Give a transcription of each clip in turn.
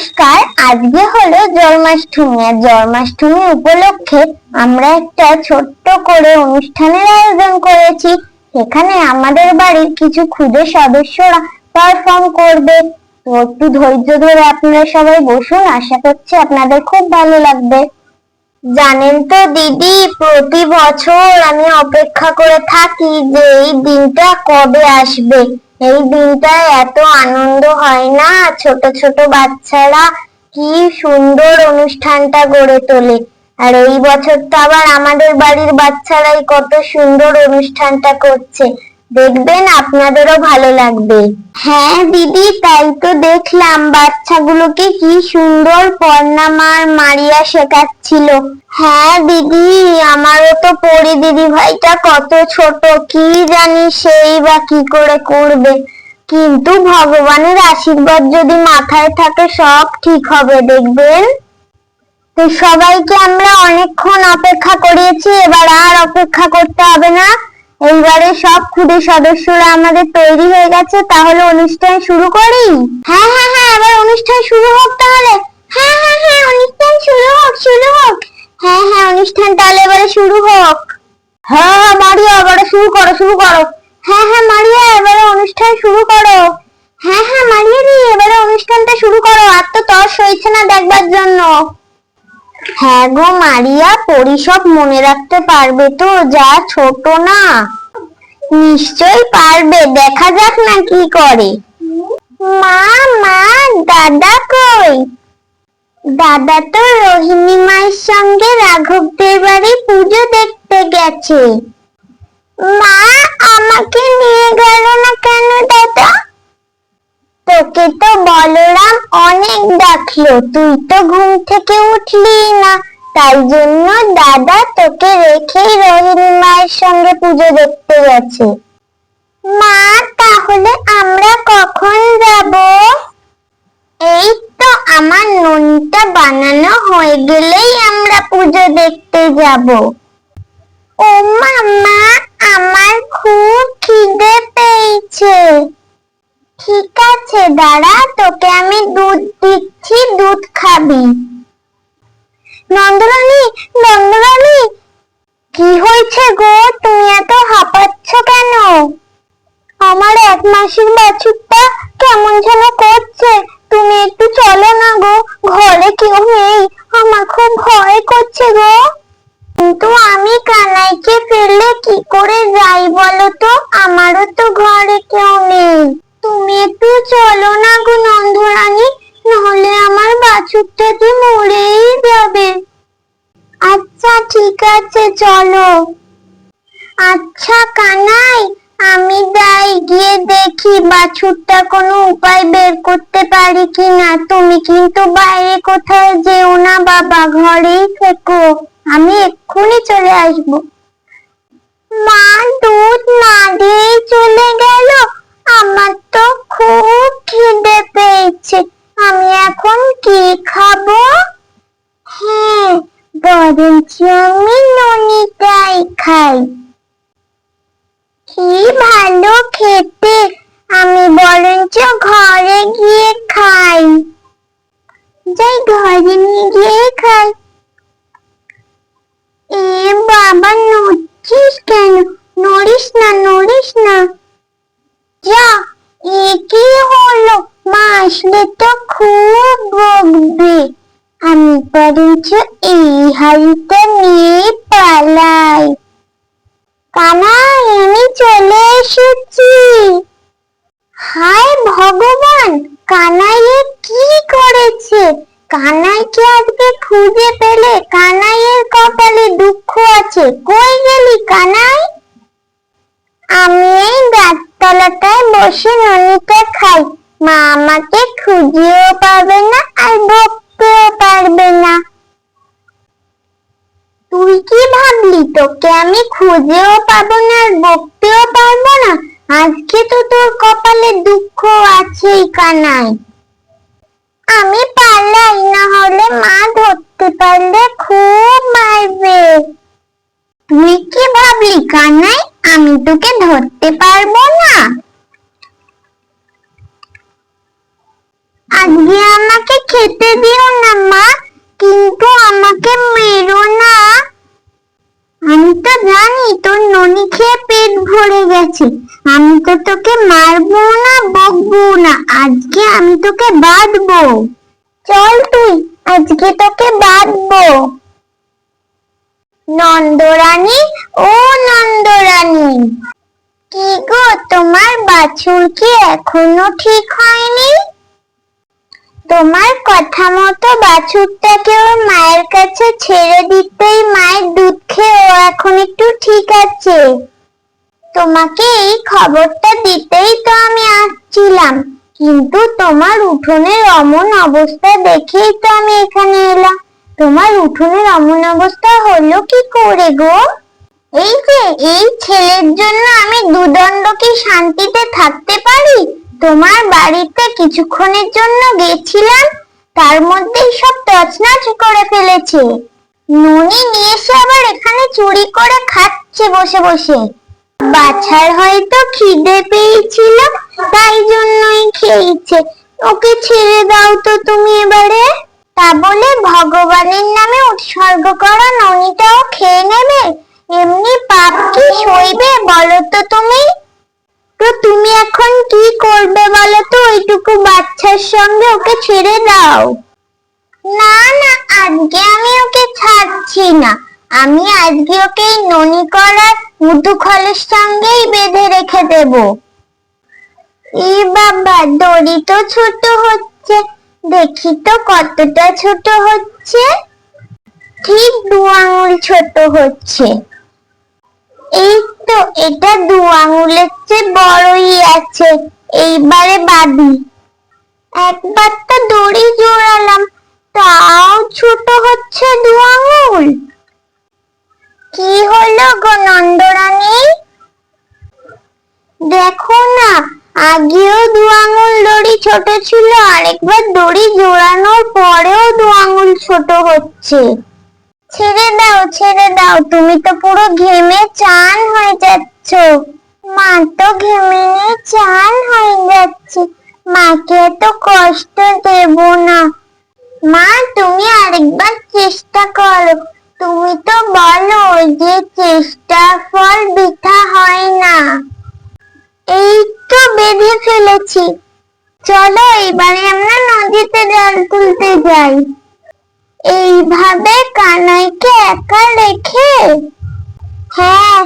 নমস্কার, আজকে হলো জন্মাষ্টমী, আর জন্মাষ্টমী উপলক্ষে আমরা একটা ছোট্ট করে অনুষ্ঠানের আয়োজন করেছি। এখানে আমাদের বাড়ির কিছু ক্ষুদে সদস্যরা পারফর্ম করবে। তো একটু ধৈর্য ধরে আপনারা সবাই বসুন, আশা করছি আপনাদের খুব ভালো লাগবে। জানেন তো দিদি, প্রতি বছর আমি অপেক্ষা করে থাকি যে এই দিনটা কবে আসবে। এই দিনটায় এত আনন্দ হয় না? ছোট ছোট বাচ্চারা কি সুন্দর অনুষ্ঠানটা গড়ে তোলে। আর এই বছর তো আবার আমাদের বাড়ির বাচ্চারাই কত সুন্দর অনুষ্ঠানটা করছে। দেখবেন আপনাদেরও ভালো লাগবে। হ্যাঁ দিদি, তাই তো দেখলাম। বাচ্চাগুলোকে কি সুন্দর পর্ণামার মারিয়া শেখাচ্ছিল। হ্যাঁ দিদি, আমারও তো পরি দিদি ভাইটা কত ছোট। কি জানি সেই বা কি করে করবে। কিন্তু ভগবানের আশীর্বাদ যদি মাথায় থাকে, সব ঠিক হবে, দেখবেন? তো সবাইকে আমরা অনেকক্ষণ অপেক্ষা করিয়েছি, এবার আর অপেক্ষা করতে হবে না। এইবারে সব খুদে সদস্যরা আমাদের তৈরি হয়ে গেছে তাহলে অনুষ্ঠান শুরু করি? হ্যাঁ হ্যাঁ হ্যাঁ এবার অনুষ্ঠান শুরু হোক তাহলে। হ্যাঁ হ্যাঁ হ্যাঁ অনুষ্ঠান শুরু হোক শুরু হোক। হ্যাঁ হ্যাঁ অনুষ্ঠান তাহলে এবারে শুরু হোক। হ্যাঁ হ্যাঁ মারিয়া এবারে শুরু করো শুরু করো। হ্যাঁ হ্যাঁ মারিয়া এবারে অনুষ্ঠান শুরু করো। হ্যাঁ হ্যাঁ মারিয়া দি এবারে অনুষ্ঠানটা শুরু করো। আর তো তর সইছে না দেখবার জন্য। হ্যাঁ গো মারিয়া পরি মনে রাখতে পারবে তো, যা ছোট না। নিশ্চয়ই পারবে, দেখা যাক না কি করে। মা মা, দাদা কই? দাদা তো রোহিণী মায়ের সঙ্গে রাঘবদের বাড়ি পুজো দেখতে গেছে। মা, আমাকে নিয়ে গেল না কেন, দাদা? তোকে তো বলরাম অনেক ডাকলো। তুই তো ঘুম থেকে উঠলি না। তাই জন্য দাদা তোকে রেখেই রোহিণী মায়ের সঙ্গে পুজো দেখতে গেছে। মা, তাহলে আমরা কখন যাব? এই তো আমার নুনটা বানানো হয়ে গেলেই আমরা পুজো দেখতে যাব। ও মামা, আমার খুব খিদে পেয়েছে। ঠিক আছে, দাঁড়া, তোকে আমি দুধ দিচ্ছি, দুধ খাবি। নন্দরানী নন্দরানী, কি হয়েছে গো? তুমি এত হাঁপাচ্ছ কেন? আমার এক মাসের বাছুরটা কেমন যেন করছে। তুমি একটু চলো না গো, ঘরে কেউ নেই, আমার খুব ভয় করছে গো। কিন্তু আমি কানাইকে ফেললে কি করে যাই বলো তো? আমারও তো ঘরে কেউ নেই। তুমি একটু চলো না গো নন্দরানী নাহলে আমার বাছুরটা যে মরেই যাবে। আচ্ছা ঠিক আছে, চলো। আচ্ছা কানাই, আমি যাই, গিয়ে দেখি বাছুরটা কোনো উপায় বের করতে পারি কিনা। তুমি কিন্তু বাইরে কোথায় যেও না, বাবা, ঘরেই থেকো। আমি এক্ষুনি চলে আসব। মা, দুধ না দিয়েই চলে গেল। আমার তো খুব খিদে পেয়েছে। আমি এখন কি খাব? হ্যাঁ বরঞ্চ আমি ননিটাই খাই। কি ভালো খেতে, আমি বরঞ্চ ঘরে গিয়ে খাই। যাই ঘরে নিয়ে গিয়ে খাই। এ বাবা, নড়ছিস কেন? নড়িস না বরঞ্চ এই নিয়ে পালাই। কানাই, আমি চলে এসেছি। হায় ভগবান, কানাইয়ে কি করেছে? কানাইকে আজকে খুঁজে পেলে কানাইয়ের কপালে দুঃখ আছে। কই গেলি কানাই? আমি এই গাছতলাটায় বসে ননিটা খাই। মা আমাকে খুঁজেও পাবে না আর বকতেও পারবে না। তুই কি ভাবলি তোকে আমি খুঁজেও পাবো না আর বকতেও পারব না? আজকে তো তোর কপালে দুঃখ আছেই কানাই। আমি পালাই না হলে মা ধরতে পারলে খুব মারবে। তুই কি ভাবলি কানাই? আমি তোকে ধরতে পারব না আজকে আমাকে খেতে দিও না, মা, কিন্তু আমাকে মেরো না। আমি তো জানি তোর ননি খেয়ে পেট ভরে গেছে। আমি তো তোকে মারবো না, বকবো না, আজকে আমি তোকে বাঁধবো। চল তুই, আজকে তোকে বাঁধবো। নন্দরানী, ও নন্দরানী, কি গো, তোমার বাছুর কি এখনও ঠিক হয়নি? তোমার কথা মতো বাছুরটাকে ওর মায়ের কাছে ছেড়ে দিতেই মায়ের দুধ খেয়ে ও এখন একটু ঠিক আছে। তোমাকে এই খবরটা দিতেই তো আমি আসছিলাম, কিন্তু তোমার উঠোনের অমন অবস্থা দেখেই তো আমি এখানে এলাম। তোমার উঠোনের অমন অবস্থা হলো কি করে গো? এই যে, এই ছেলের জন্য আমি দুদণ্ড কি শান্তিতে থাকতে পারি? তোমার বাড়িতে কিছুক্ষণের জন্য গেছিলাম, তার মধ্যেই সব তছনছ করে ফেলেছে। ননি নিয়ে এসে আবার এখানে চুরি করে খাচ্ছে বসে বসে। বাছার হয়তো খিদে পেয়েছিল, তাই জন্যই খেয়েছে। ওকে ছেড়ে দাও তো তুমি এবারে। তা বলে ভগবানের নামে উৎসর্গ করা ননিটাও খেয়ে নেবে? এমনি পাপ কি সইবে বলো তো তুমি? তো তুমি এখন ওইটুকু বাচ্চার সঙ্গে ওকে ছেড়ে দাও। না না, আজকে আমি ওকে ছাড়ছি না। আমি আজকে ওকে এই ননি করার মধু খলের সঙ্গেই বেঁধে রেখে দেব। ই বাবা, দড়ি তো ছোট হচ্ছে। দেখি তো কতটা ছোট হচ্ছে। ঠিক দু আঙুল ছোট হচ্ছে। এই তো, এটা দু আঙুলের চেয়ে বড়ই আছে। এইবারে বাদি। একবার তো দড়ি জোড়ালাম, তাও ছোট হচ্ছে দু আঙুল। কি হলো গো নন্দরানী? দেখো না, আগেও দু আঙুল দড়ি ছোট ছিল, আরেকবার দড়ি জোড়ানোর পরেও দু আঙুল ছোট হচ্ছে। ছেড়ে দাও ছেড়ে দাও, তুমি তো পুরো ঘেমে চান হয়ে যাচ্ছ। মা তো ঘেমে চান হয়ে যাচ্ছে। মাকে এত কষ্ট দেব না। মা, তুমি আরেকবার চেষ্টা করো। তুমি তো বলো যে চেষ্টার ফল বৃথা হয় না। এই তো বেঁধে ফেলেছি। চলো এবারে আমরা নদীতে জল তুলতে যাই। এইভাবে কানাইকে একা রেখে? হ্যাঁ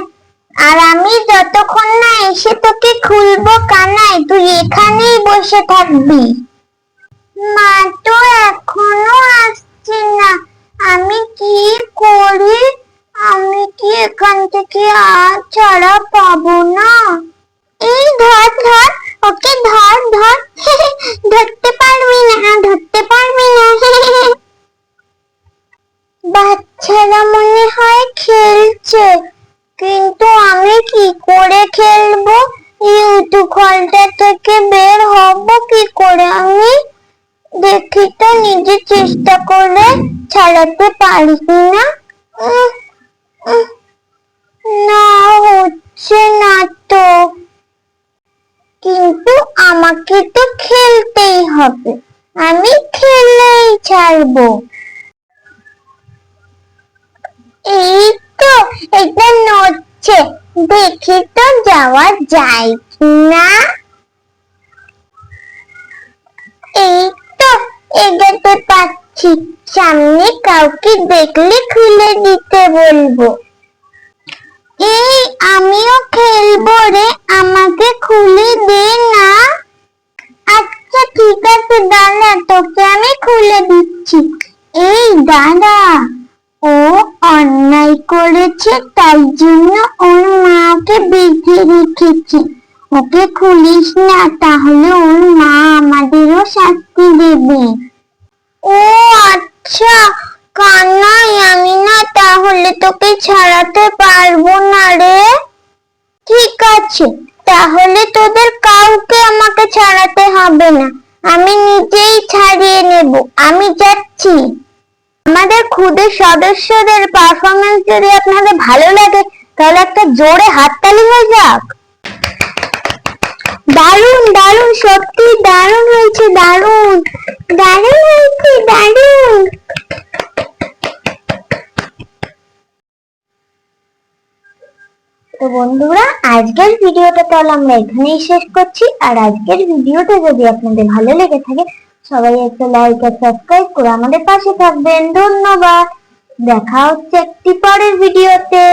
আর আমি যতক্ষণ না এসে তোকে খুলবো কানাই, তুই এখানেই বসে থাকবি। মা তো এখনও আসছে না। আমি কি করি? আমি কি এখান থেকে আর ছাড়া পাবো না? এই ধর ধর, ওকে ধর ধর। ধরতে পারবি না, ধরতে পারবি না। বাচ্চারা মনে হয় খেলছে। কিন্তু আমি কি করে খেলব? ইউটু খলটা থেকে বের হব কি করে আমি? দেখি তো, নিজে চেষ্টা করে ছাড়াতে পারি না হচ্ছে না তো। কিন্তু আমাকে তো খেলতেই হবে। আমি খেলেই ছাড়বো। এই তো এটা নড়ছে দেখি তো যাওয়া যায় না এই তো এগাতে পাচ্ছি, সামনে কাউকে দেখলে খুলে দিতে বলব। এই আমিও খেলব রে, আমাকে খুলে দে না। আচ্ছা ঠিক আছে, দাঁড়া, তোকে আমি খুলে দিচ্ছি। এই, দাঁড়া। ও অন্যায় করেছে, তাই জন্য ওর মাকে বেঁধে রেখেছে। ওকে খুলিস না, তাহলে ওর মা আমাদেরও শাস্তি দেবে। ও আচ্ছা কান্নাই আমি না, তাহলে তোকে ছাড়াতে পারব না রে। ঠিক আছে, তাহলে তোদের কাউকে আমাকে ছাড়াতে হবে না। আমি নিজেই ছাড়িয়ে নেব, আমি যাচ্ছি। আমাদের খুদের সদস্যদের পারফরমেন্স যদি আপনাদের ভালো লাগে, তাহলে একটা জোরে হাততালি হয়ে যাক। দারুণ দারুণ, সত্যি দারুণ হয়েছে, দারুণ। দারুণ হয়েছে, দারুণ। তো বন্ধুরা, আজকের ভিডিওটা তাহলে আমরা এখানেই শেষ করছি। আর আজকের ভিডিওটা যদি আপনাদের ভালো লেগে থাকে সবাই একটা লাইক আর সাবস্ক্রাইব করে আমাদের পাশে থাকবেন। ধন্যবাদ। দেখা হচ্ছে একটি পরের ভিডিওতে